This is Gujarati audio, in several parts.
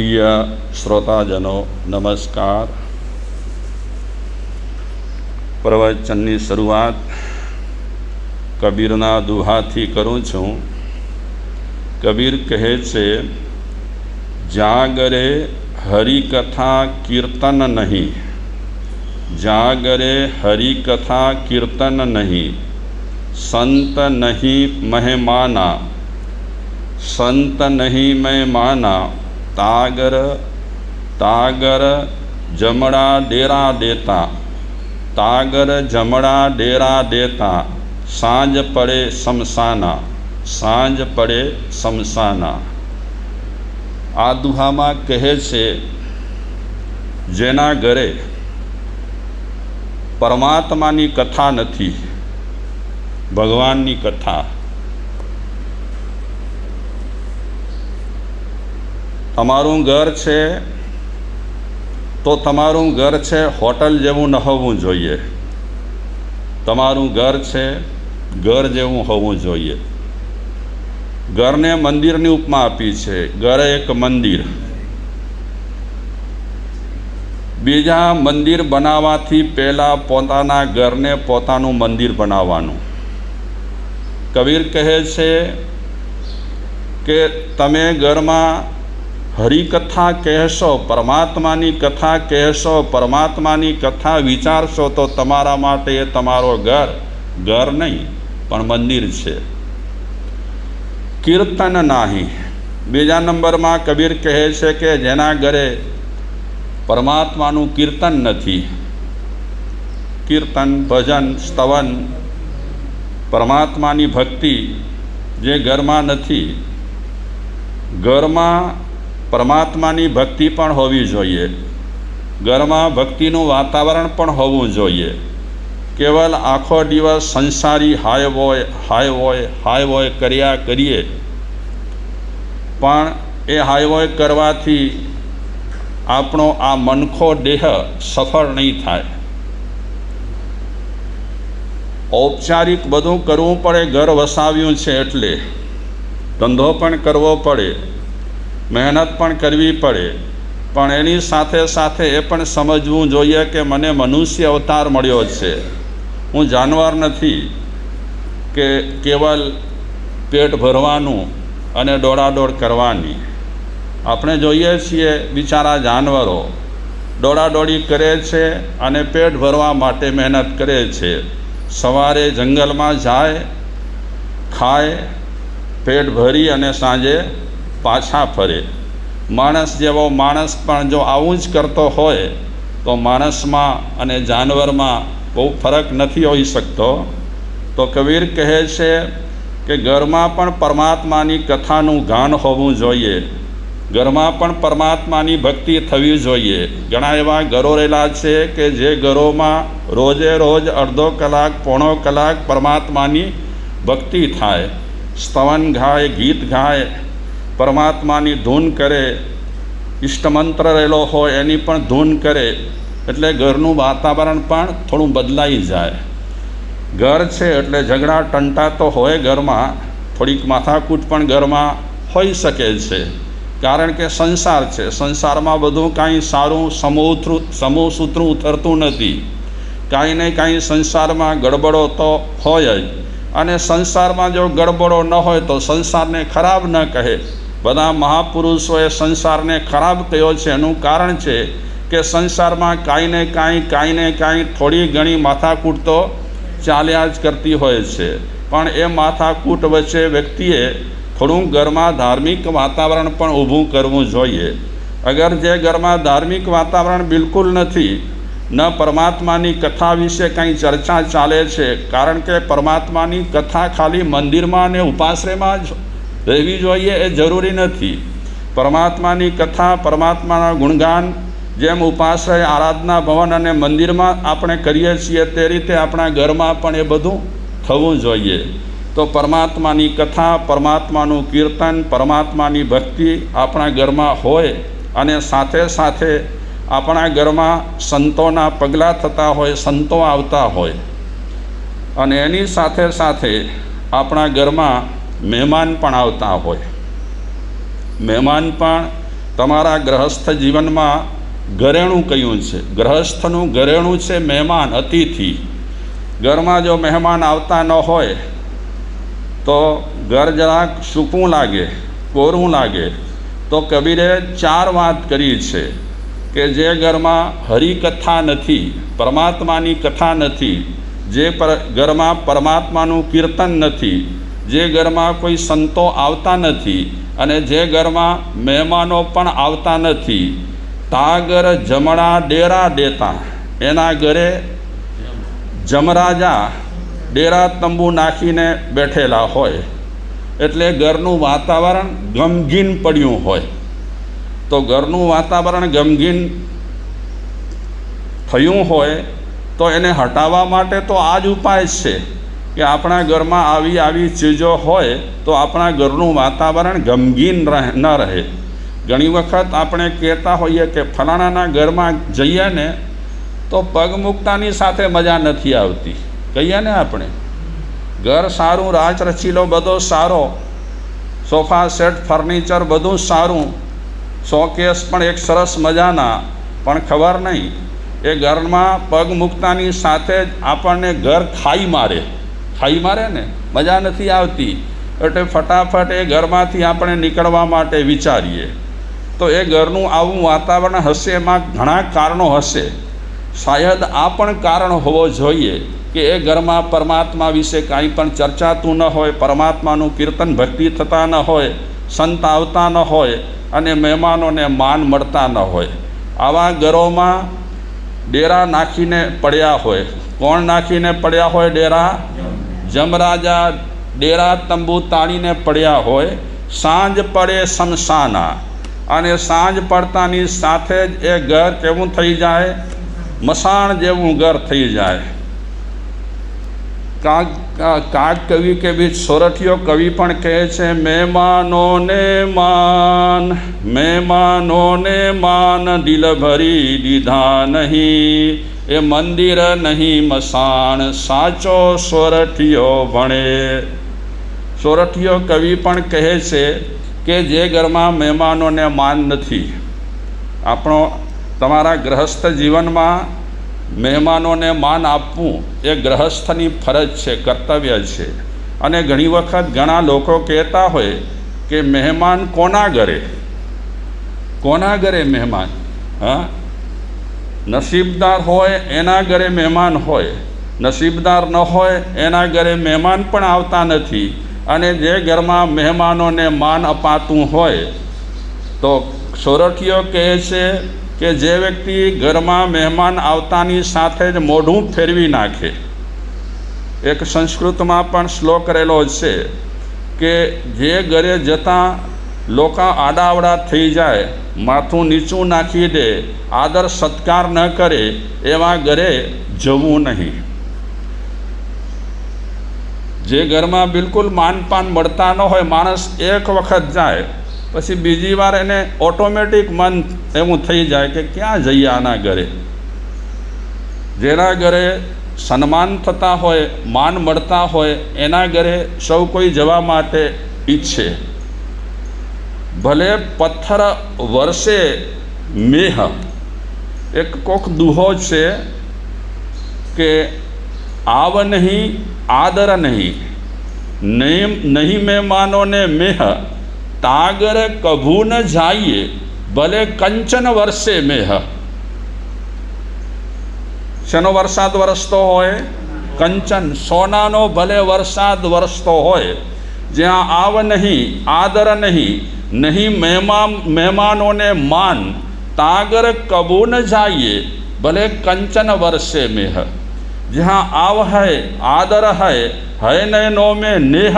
પ્રિય શ્રોતાજનો નમસ્કાર પ્રવચનની શરૂઆત કબીરના દુહાથી કરું છું. કબીર કહે છે, જાગરે હરિકથા કીર્તન નહીં. જાગરે હરિકથા કીર્તન નહીં. સંત નહીં મહેમાના. સંત નહીં મેં માના તાગર તાગર જમણા ડેરા દેતા, તાગર જમણા ડેરા દેતા, સાંજ પડે શમશાના સાંજ પડે શમશાના આ દુહામાં કહે છે, જેના ઘરે પરમાત્માની કથા નથી, ભગવાનની કથા તમારું ઘર છે, તો તમારું ઘર છે હોટલ જેવું ન હોવું જોઈએ. તમારું ઘર છે ઘર જેવું હોવું જોઈએ. ઘરને મંદિરની ઉપમા આપી છે, ઘર એક મંદિર. બીજા મંદિર બનાવવાથી પહેલાં પોતાના ઘરને પોતાનું મંદિર બનાવવાનું. કબીર કહે છે કે તમે ઘરમાં હરિકથા કહેશો, પરમાત્માની કથા કહેશો, પરમાત્માની કથા વિચારશો તો તમારા માટે એ તમારો ઘર. ઘર નહીં, પણ મંદિર છે. કીર્તન નાહી. બીજા નંબરમાં કબીર કહે છે કે જેના ઘરે પરમાત્માનું કીર્તન નથી. કીર્તન, ભજન, સ્તવન, પરમાત્માની ભક્તિ જે ઘરમાં નથી. ઘરમાં પરમાત્માની ભક્તિ પણ હોવી જોઈએ. ઘરમાં ભક્તિનું વાતાવરણ પણ હોવું જોઈએ. કેવલ આખો દિવસ સંસારી હાય હોય હાય હોય હાય હોય કર્યા કરીએ. પણ એ હાય હોય કરવાથી આપણો આ મનખો દેહ સફળ નહીં થાય. ઔપચારિક બધું કરવું પડે, ઘર વસાવ્યું છે એટલે. ધંધો પણ કરવો પડે. મહેનત પણ કરવી પડે. પણ એની સાથે સાથે એ પણ સમજવું જોઈએ કે મને મનુષ્ય અવતાર મળ્યો છે. હું જાનવર નથી કે કેવલ પેટ ભરવાનું અને દોડાદોડ કરવાની. આપણે જોઈએ છીએ બિચારા જાનવરો. દોડાદોડી કરે છે અને પેટ ભરવા માટે મહેનત કરે છે. સવારે જંગલમાં જાય, ખાય, પેટ ભરી અને સાંજે પાછા ફરે. માણસ જેવો માણસ પણ જો આવું જ કરતો હોય, તો માણસમાં અને જાનવરમાં બહુ ફરક નથી હોઈ શકતો. તો કબીર કહે છે કે ઘરમાં પણ પરમાત્માની કથાનું ગાન હોવું જોઈએ. ઘરમાં પણ પરમાત્માની ભક્તિ થવી જોઈએ. ઘણા એવા ઘરો રહેલા છે કે જે ઘરોમાં રોજે રોજ અડધો કલાક, પોણો કલાક પરમાત્માની ભક્તિ થાય. સ્તવન ગાય, ગીત ગાય પરમાત્માની ધૂન કરે, ઇષ્ટમંત્ર રહેલો હોય એની પણ ધૂન કરે, એટલે ઘરનું વાતાવરણ પણ થોડું બદલાઈ જાય. ઘર છે એટલે ઝઘડા, ટંટા તો હોય ઘરમાં, થોડીક માથાકૂટ પણ ઘરમાં હોઈ શકે છે. કારણ કે સંસાર છે. સંસારમાં બધું કાંઈ સારું સમૂહ સમૂહ સૂત્રું ઉતરતું નથી. કાંઈ ને કાંઈ સંસારમાં ગડબડો તો હોય જ. અને સંસારમાં જો ગડબડો ન હોય તો સંસારને ખરાબ ન કહે. બધા મહાપુરુષોએ સંસારને ખરાબ કહ્યો છે. એનું કારણ છે કે સંસારમાં કાંઈ ને કાંઈ કાંઈ ને કાંઈ થોડી ઘણી માથાકૂટ તો ચાલ્યા જ કરતી હોય છે. પણ એ માથાકૂટ વચ્ચે વ્યક્તિએ થોડું ઘરમાં ધાર્મિક વાતાવરણ પણ ઊભું કરવું જોઈએ. અગર જે ઘરમાં ધાર્મિક વાતાવરણ બિલકુલ નથી, ન પરમાત્માની કથા વિશે કંઈ ચર્ચા ચાલે છે, કારણ કે પરમાત્માની કથા ખાલી મંદિરમાં અને ઉપાશ્રયમાં જ રહેવી જોઈએ એ જરૂરી નથી. પરમાત્માની કથા, પરમાત્માના ગુણગાન, જેમ ઉપાશ્રય, આરાધના ભવન અને મંદિરમાં આપણે કરીએ છીએ તે રીતે આપણા ઘરમાં પણ એ બધું થવું જોઈએ. તો પરમાત્માની કથા, પરમાત્માનું કીર્તન, પરમાત્માની ભક્તિ આપણા ઘરમાં હોય અને સાથે સાથે આપણા ઘરમાં સંતોના પગલાં થતા હોય, સંતો આવતા હોય. અને એની સાથે સાથે આપણા ઘરમાં મહેમાન પણ આવતા હોય. મહેમાન પણ તમારા ગ્રહસ્થ જીવનમાં ઘરેણું કયું છે? ગ્રહસ્થનું ઘરેણું છે મહેમાન, અતિથિ. ઘરમાં જો મહેમાન આવતા ન હોય, તો ઘર જરાક સૂકું લાગે, કોરું લાગે. તો કબીરે ચાર વાત કરી છે કે જે ઘરમાં હરિકથા નથી, પરમાત્માની કથા નથી, જે પર ઘરમાં પરમાત્માનું કીર્તન નથી જે ઘરમાં કોઈ સંતો આવતા નથી અને જે ઘરમાં મહેમાનો પણ આવતા નથી તાગર જમણા ડેરા દેતા. એના ઘરે જમરાજા ડેરા તંબુ નાખીને બેઠેલા હોય. એટલે ઘરનું વાતાવરણ ગમગીન પડ્યું હોય. તો ઘરનું વાતાવરણ ગમગીન થયું હોય તો એને હટાવવા માટે તો આ જ ઉપાય છે. કે આપણા ઘરમાં આવી આવી ચીજો હોય તો આપણા ઘરનું વાતાવરણ ગમગીન રહે, ન રહે. ઘણી વખત આપણે કહેતા હોઈએ કે ફલાણાના ઘરમાં જઈએ ને તો પગ મૂકતાની સાથે મજા નથી આવતી. કહીએ ને આપણે? ઘર સારું રાચ રચીલો બધો સારો. સોફા સેટ, ફર્નિચર બધું સારું. શોકેસ પણ એક સરસ મજાના, પણ ખબર નહીં. એ ઘરમાં પગ મૂકતાની સાથે જ આપણને ઘર ખાઈ મારે. ખાઈ મારે ને? મજા નથી આવતી. એટલે ફટાફટ એ ઘરમાંથી આપણે નીકળવા માટે વિચારીએ. તો એ ઘરનું આવું વાતાવરણ હશે, એમાં ઘણા કારણો હશે. શાયદ આ પણ કારણ હોવો જોઈએ કે એ ઘરમાં પરમાત્મા વિશે કાંઈ પણ ચર્ચાતું ન હોય, પરમાત્માનું કીર્તન ભક્તિ થતા ન હોય, સંત આવતા ન હોય અને મહેમાનોને માન મળતા ન હોય. આવા ઘરોમાં ડેરા નાખીને પડ્યા હોય. કોણ નાખીને પડ્યા હોય ડેરા? જમરાજા ડેરા તંબુ તાળીને પડ્યા હોય, સાંજ પડે શમશાના. અને સાંજ પડતાની સાથે જ એ ઘર કેવું થઈ જાય? મસાણ જેવું ઘર થઈ જાય. કાગ કાગ કવિ કે બીચ સોરઠિયો કવિ પણ કહે છે મહેમાનોને માન મહેમાનોને માન દિલ ભરી દીધા નહીં. એ મંદિર નહીં મસાણ, સાચો સોરઠિયો ભણે સોરઠિયો કવિ પણ કહે છે કે જે ઘરમાં મહેમાનોને માન નથી. આપણો તમારા ગ્રહસ્થ જીવનમાં મહેમાનોને માન આપવું એ ગ્રહસ્થની ફરજ છે, કર્તવ્ય છે. અને ઘણી વખત ઘણા લોકો કહેતા હોય કે મહેમાન કોના ઘરે? કોના ઘરે મહેમાન? હા? નસીબદાર હોય એના ઘરે મહેમાન હોય. નસીબદાર ન હોય એના ઘરે મહેમાન પણ આવતા નથી. અને જે ઘરમાં મહેમાનોને માન અપાતું હોય, તો સોરઠીઓ કહે છે કે જે વ્યક્તિ ઘરમાં મહેમાન આવતાની સાથે જ મોઢું ફેરવી નાખે. એક સંસ્કૃતમાં પણ શ્લોક રહેલો છે કે જે ઘરે જતાં લોકો આડાવડા થઈ જાય, માથું નીચું નાખી દે, આદર સત્કાર ન કરે, એવા ઘરે જવું નહીં. જે ઘરમાં બિલકુલ માનપાન મળતા ન હોય, માણસ એક વખત જાય પછી બીજી વાર એને ઓટોમેટિક મન એવું થઈ જાય કે ક્યાં જઈએ આના ઘરે. જેના ઘરે સન્માન થતા હોય, માન મળતા હોય, એના ઘરે સૌ કોઈ જવા માટે ઈચ્છે. ભલે પથ્થર વર્ષે મેહ, એક કોક દુહો છે કે આવ નહીં, આદર નહીં નહીં મહેમાનોને મેહ તાગર કભુ ન જાઈએ ભલે કંચન વર્ષે મેહ શેનો વરસાદ વરસતો હોય કંચન સોનાનો ભલે વરસાદ વરસતો હોય જ્યાં આવ નહીં આદર નહીં નહીં મહેમાન મહેમાનોને માન તાગર કબૂ ન જાઈએ ભલે કંચન વર્ષે મેહ જ્યાં આવ હૈ આદર હૈ હૈ નયનો મેં નેહ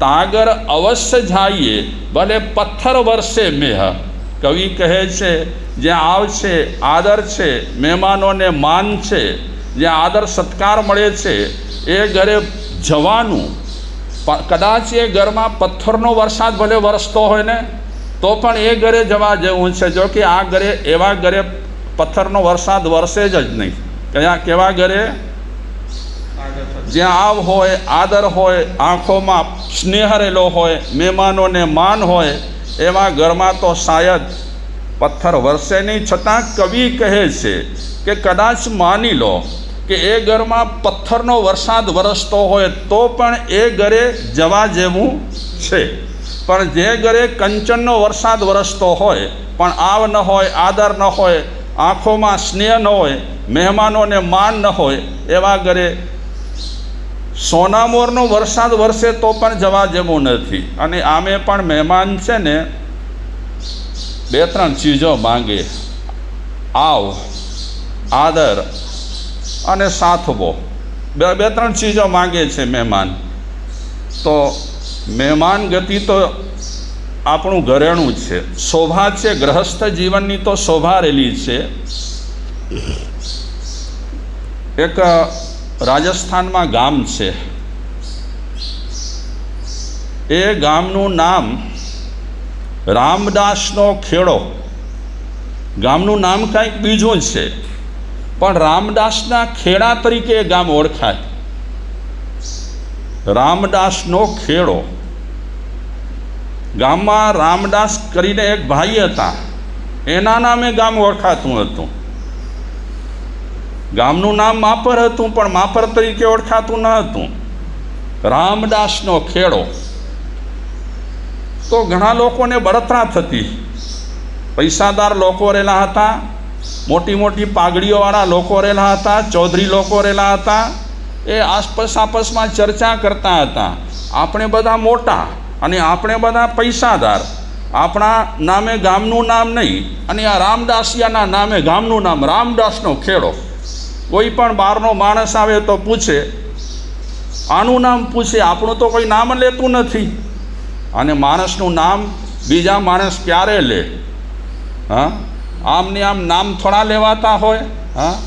તાગર અવશ્ય જાઈએ, ભલે પથ્થર વર્ષે મેહ. કવિ કહે છે જ્યાં આવ છે, આદર છે, મહેમાનોને માન છે જ્યાં આદર સત્કાર મળે છે, એ ઘરે જવાનું. કદાચ એ ઘરમાં પથ્થરનો વરસાદ ભલે વરસતો હોય ને, તો પણ એ ઘરે જવા જેવું છે. જો કે આ ઘરે, એવા ઘરે પથ્થરનો વરસાદ વરસે જ નહીં. કયા, કેવા ઘરે? જ્યાં આવ હોય, આદર હોય, આંખોમાં સ્નેહ રહેલો હોય, મહેમાનોને માન હોય એવા ઘરમાં તો શાયદ પથ્થર વરસે નહીં, છતાં કવિ કહે છે કે કદાચ માની લો કે એ ઘરમાં પથ્થરનો વરસાદ વરસતો હોય, તો પણ એ ઘરે જવા જેવું છે. પણ જે ઘરે કંચનનો વરસાદ વરસતો હોય, પણ આવ ન હોય, આદર ન હોય, આંખોમાં સ્નેહ ન હોય, મહેમાનોને માન ન હોય, એવા ઘરે સોનામોરનો વરસાદ વરસે તો પણ જવા જેવું નથી. અને આમે પણ મહેમાન છે ને, બે ત્રણ ચીજો માંગે. આવ, આદર અને સાથવો. બે બે ત્રણ ચીજો માંગે છે મહેમાન. તો મહેમાન ગતિ તો આપણું ઘરેણું છે. શોભા છે, ગ્રહસ્થ જીવનની તો શોભા રહેલી છે. એક રાજસ્થાનમાં ગામ છે. એ ગામનું નામ રામદાસનો ખેડો. ગામનું નામ કાંઈક બીજું છે. પણ રામદાસના ખેડા તરીકે એ ગામ ઓળખાય. રામદાસનો ખેડો. ગામમાં રામદાસ કરીને એક ભાઈ હતા. એના નામે ગામ ઓળખાતું હતું. ગામનું નામ માપર હતું, પણ માપર તરીકે ઓળખાતું ન હતું. રામદાસનો ખેડો. તો ઘણા લોકોને બળતરા થતી. પૈસાદાર લોકો રહેલા હતા મોટી મોટી પાઘડીઓવાળા લોકો રહેલા હતા, ચૌધરી લોકો રહેલા હતા, એ આસપાસ આપસમાં ચર્ચા કરતા હતા. આપણે બધા મોટા અને આપણે બધા પૈસાદાર. આપણા નામે ગામનું નામ નહીં, અને આ રામદાસિયાના નામે ગામનું નામ રામદાસનો ખેડો. કોઈ પણ બહારનો માણસ આવે તો પૂછે, આનું નામ પૂછે? આપણું તો કોઈ નામ લેતું નથી. અને માણસનું નામ બીજા માણસ ક્યારે લે? હા? આમને આમ નામ થોડા લેવાતા હોય, હા?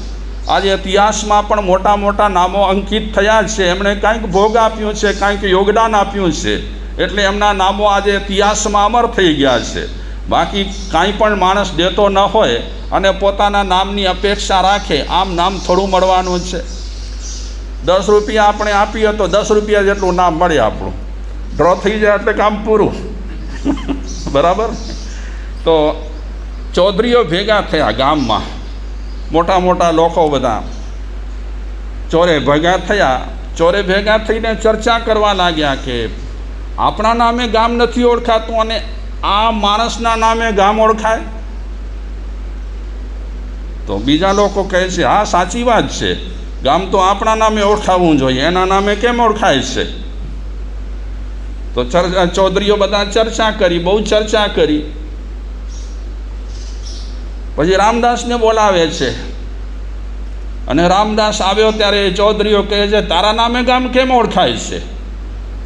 આજે ઇતિહાસમાં પણ મોટા મોટા નામો અંકિત થયા છે. એમણે કાંઈક ભોગ આપ્યું છે, કાંઈક યોગદાન આપ્યું છે. એટલે એમના નામો આજે ઇતિહાસમાં અમર થઈ ગયા છે. બાકી કાંઈ પણ માણસ દેતો ન હોય અને પોતાના નામની અપેક્ષા રાખે, આમ નામ થોડું મળવાનું છે. દસ રૂપિયા આપણે આપીએ તો દસ રૂપિયા જેટલું નામ મળે આપણું. ડ્રો થઈ જાય એટલે કામ પૂરું. બરાબર? તો ચૌધરીઓ ભેગા થયા ગામમાં. મોટા મોટા લોકો બધા. ચોરે ભેગા થયા. ચોરે ભેગા થઈને ચર્ચા કરવા લાગ્યા કે આપણા નામે ગામ નથી ઓળખાતું અને આ માણસના નામે ગામ ઓળખાય? તો બીજા લોકો કહે છે, હા, સાચી વાત છે. ગામ તો આપણા નામે ઓળખાવવું જોઈએ. એના નામે કેમ ઓળખાય છે? તો ચર્ચા ચૌધરીઓ બધા ચર્ચા કરી, બહુ ચર્ચા કરી. પછી રામદાસને બોલાવે છે. અને રામદાસ આવ્યો ત્યારે એ ચૌધરીઓ કહે છે, તારા નામે ગામ કેમ ઓળખાય છે?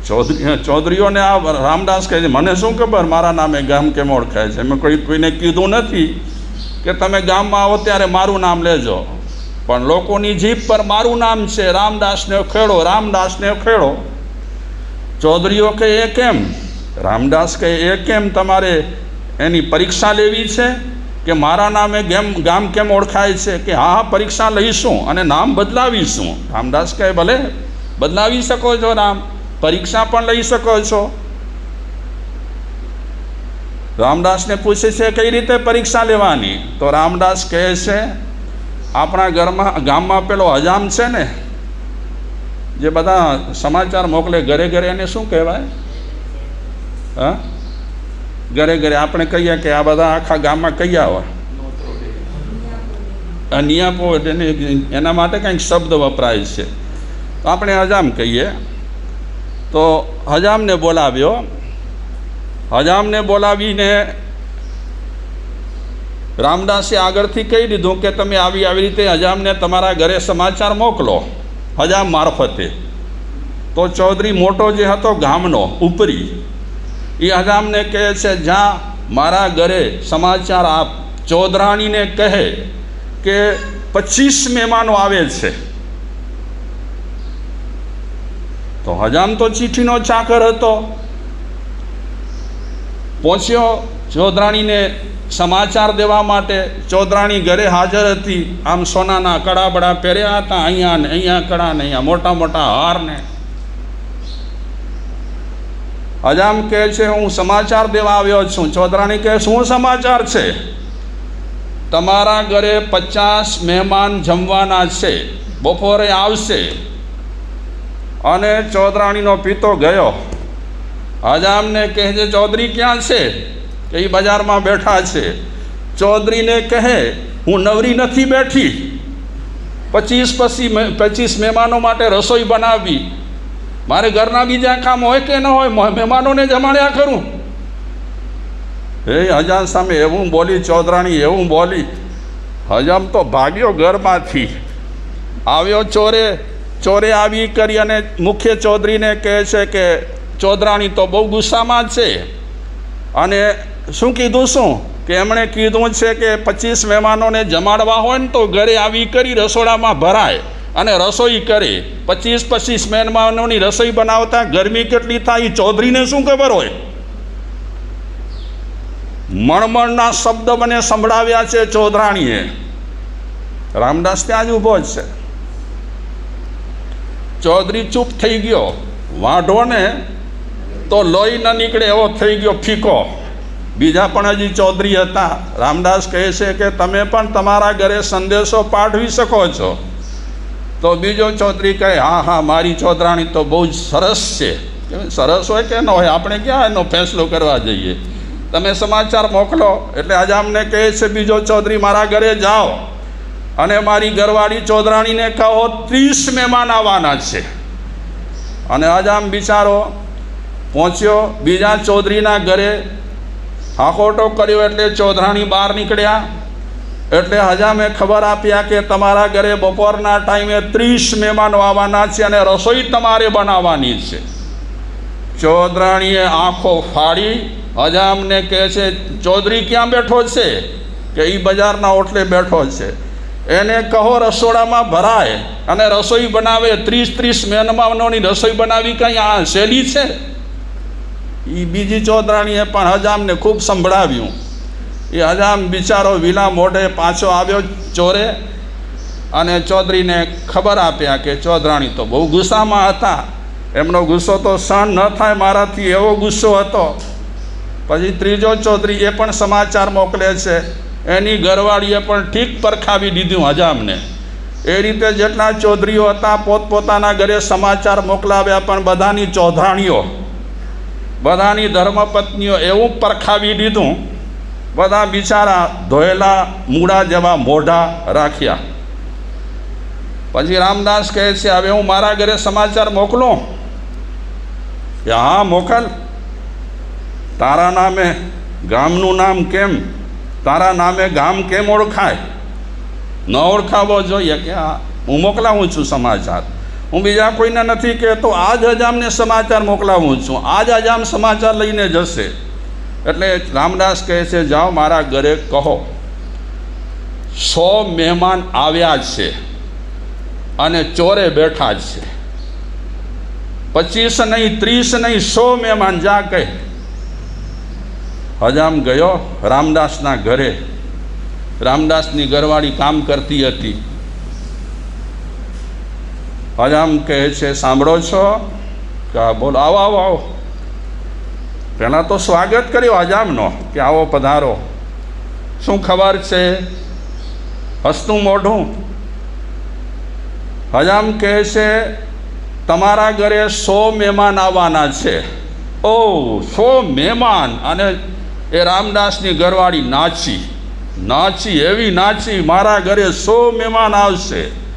ચૌધરી ચૌધરીઓને આ રામદાસ કહે છે, મને શું ખબર મારા નામે ગામ કેમ ઓળખાય છે? મેં કોઈ કોઈને કીધું નથી કે તમે ગામમાં આવો ત્યારે મારું નામ લેજો. પણ લોકોની જીભ પર મારું નામ છે, રામદાસને ખેડો રામદાસને ખેડો. ચૌધરીઓ કહે, એ કેમ? રામદાસ કહે, એ કેમ તમારે એની પરીક્ષા લેવી છે? કે મારા નામે ગેમ ગામ કેમ ઓળખાય છે? કે હા હા, પરીક્ષા લઈશું અને નામ બદલાવીશું. રામદાસ કહે, ભલે, બદલાવી શકો છો નામ પરીક્ષા પણ લઈ શકો છો. રામદાસને પૂછે છે કઈ રીતે પરીક્ષા લેવાની? તો રામદાસ કહે છે, આપણા ઘરમાં, ગામમાં પેલો હજામ છે ને, જે બધા સમાચાર મોકલે, ઘરે ઘરે એને શું કહેવાય? હા? ઘરે ઘરે આપણે કહીએ કે આ બધા આખા ગામમાં કઈ આવે નિયાપો એને એના માટે કંઈક શબ્દ વપરાય છે. તો આપણે હજામ કહીએ તો હજામને બોલાવ્યો. હજામને બોલાવીને રામદાસે આગળથી કહી દીધું કે તમે આવી આવી રીતે હજામને તમારા ઘરે સમાચાર મોકલો. હજામ મારફતે. તો ચૌધરી મોટો જે હતો ગામનો, ઉપરી, એ હજામને કહે છે, જ્યાં મારા ઘરે સમાચાર આપ. ચૌધરાણીને કહે કે પચીસ મહેમાનો આવે છે. તો હજામ તો ચીઠીનો ચાકર હતો. પહોંચ્યો ચૌધરાણીને સમાચાર દેવા માટે ચૌધરાણી ઘરે હાજર હતી. આમ સોનાના કડાબડા પહેર્યા હતા અહીંયા ને અહીંયા કડા ને અહીંયા મોટા મોટા હાર ને. હજામ કહે છે, હું સમાચાર દેવા આવ્યો છું. ચૌધરાણી કહે, શું સમાચાર છે? તમારા ઘરે પચાસ મહેમાન જમવાના છે. બપોરે આવશે. અને ચૌધરાણીનો પિતો ગયો. હજામને કહે છે ચૌધરી ક્યાં છે? કે એ બજારમાં બેઠા છે. ચૌધરીને કહે, હું નવરી નથી બેઠી. પચીસ પછી પચીસ મહેમાનો માટે રસોઈ બનાવવી મારે ઘરના બીજા કામ હોય કે ન હોય મહેમાનોને જમાડ્યા કરું. હે હજામ સામે એવું બોલી, ચૌધરાણી એવું બોલી, હજામ તો ભાગ્યો ઘરમાંથી. આવ્યો ચોરે ચોરે આવી કરી અને મુખ્ય ચૌધરીને કહે છે કે, ચૌધરાણી તો બહુ ગુસ્સામાં છે. અને શું કીધું શું? કે એમણે કીધું છે કે, પચીસ મહેમાનોને જમાડવા હોય ને તો ઘરે આવી કરી રસોડામાં ભરાય અને રસોઈ કરે. પચીસ પચીસ મહેમાનોની રસોઈ બનાવતા ગરમી કેટલી થાય એ ચૌધરીને શું ખબર હોય? મણમણના શબ્દ મને સંભળાવ્યા છે ચૌધરાણીએ. રામદાસ ત્યાં જ ઊભો જ છે. ચૌધરી ચૂપ થઈ ગયો. વાઢોને તો લોહી ન નીકળે એવો થઈ ગયો ફીકો. બીજા પણ હજી ચૌધરી હતા. રામદાસ કહે છે કે તમે પણ તમારા ઘરે સંદેશો પાઠવી શકો છો. તો બીજો ચૌધરી કહે, હા હા, મારી ચૌધરાણી તો બહુ જ સરસ છે. સરસ હોય કે ન હોય, આપણે ક્યાં એનો ફેસલો કરવા જઈએ? તમે સમાચાર મોકલો. એટલે હજામને કહે છે બીજો ચૌધરી, મારા ઘરે જાઓ. અને મારી ઘરવાળી ચોધરાણીને કહો, ત્રીસ મહેમાન આવવાના છે. અને હજામ બિચારો પહોંચ્યો, બીજા ચૌધરીના ઘરે હાકોટો કર્યો એટલે ચોધરાણી બહાર નીકળ્યા. એટલે હજામે ખબર આપ્યા કે તમારા ઘરે બપોરના ટાઈમે ત્રીસ મહેમાનો આવવાના છે અને રસોઈ તમારે બનાવવાની છે. ચૌધરાણીએ આંખો ફાડી હજામને કહે છે, ચૌધરી ક્યાં બેઠો છે? કે એ બજારના ઓટલે બેઠો છે. એને કહો રસોડામાં ભરાય અને રસોઈ બનાવે, ત્રીસ ત્રીસ મહેમાનોની રસોઈ બનાવી કંઈ? આ શૈલી છે? એ બીજી ચૌધરાણીએ પણ હજામને ખૂબ સંભળાવ્યું. એ હજામ બિચારો વિલા મોઢે પાછો આવ્યો ચોરે અને ચૌધરીને ખબર આપ્યા કે ચૌધરાણી તો બહુ ગુસ્સામાં હતા. એમનો ગુસ્સો તો સહન ન થાય મારાથી, એવો ગુસ્સો હતો. પછી ત્રીજો ચૌધરી એ પણ સમાચાર મોકલે છે એની ઘરવાળીએ પણ ઠીક પરખાવી દીધું હજામને. એ રીતે જેટલા ચૌધરીઓ હતા, પોતપોતાના ઘરે સમાચાર મોકલાવ્યા પણ બધાની ચૌધાણીઓ, બધાની ધર્મપત્નીઓ એવું પરખાવી દીધું, બધા બિચારા ધોયેલા મૂળા જેવા મોઢા રાખ્યા. પછી રામદાસ કહે છે, હવે હું મારા ઘરે સમાચાર મોકલું. કે, હા, મોકલ. તારા નામે ગામનું નામ કેમ તારા નામે ગામ કેમ ઓળખાય? ન ઓળખાવો જોઈએ કે હા હું મોકલાવું છું સમાચાર. હું બીજા કોઈને નથી કહેતો આ જ હજામને સમાચાર મોકલાવું છું. આ જ હજામ સમાચાર લઈને જશે. એટલે રામદાસ કહે છે, જાઓ મારા ઘરે કહો. સો મહેમાન આવ્યા છે અને ચોરે બેઠા છે. પચીસ નહીં, ત્રીસ નહીં, સો મહેમાન જા કહે. હજામ ગયો, રામદાસના ઘરે. રામદાસની ઘરવાળી કામ કરતી હતી. હજામ કહે છે, સાંભળો છો? કે બોલ, આવો આવો આવો. પહેલાં તો સ્વાગત કર્યો હજામનો કે આવો પધારો. શું ખબર છે? હસતું મોઢું. હજામ કહે છે, તમારા ઘરે સો મહેમાન આવવાના છે. ઓ, સો મહેમાન? અને એ રામદાસની ઘરવાળી નાચી. નાચી એવી નાચી મારા ઘરે સો મહેમાન આવશે.